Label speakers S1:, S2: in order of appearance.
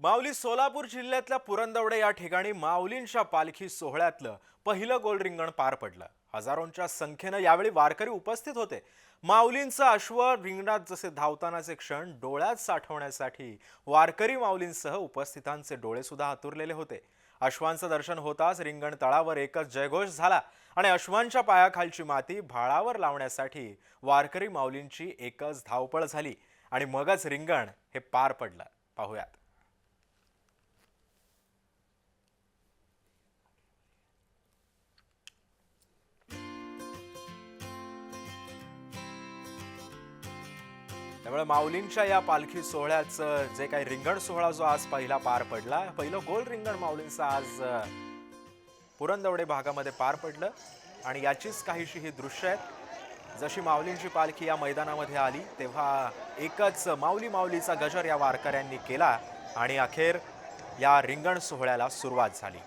S1: माऊली सोलापूर जिल्ह्यातल्या पुरंदवडे या ठिकाणी माऊलींच्या पालखी सोहळ्यातलं पहिलं गोल रिंगण पार पडलं. हजारोंच्या संख्येनं यावेळी वारकरी उपस्थित होते. माऊलींचं अश्व रिंगणात जसे धावतानाचे क्षण डोळ्यात साठवण्यासाठी वारकरी माऊलींसह उपस्थितांचे डोळे सुद्धा आतुरलेले होते. अश्वांचं दर्शन होताच रिंगण तळावर एकच जयघोष झाला आणि अश्वांच्या पायाखालची माती भाळावर लावण्यासाठी वारकरी माऊलींची एकच धावपळ झाली आणि मगच रिंगण हे पार पडलं. पाहूयात. त्यामुळे माऊलींच्या या पालखी सोहळ्याचं जे काही रिंगण सोहळा जो आज पहिला पार पडला पहिलं गोल रिंगण माऊलींचं आज पुरंदवडे भागामध्ये पार पडलं. आणि याचीच काहीशी ही दृश्य आहेत. जशी माऊलींची पालखी या मैदानामध्ये आली तेव्हा एकच माऊली माऊलीचा गजर या वारकऱ्यांनी केला आणि अखेर या रिंगण सोहळ्याला सुरुवात झाली.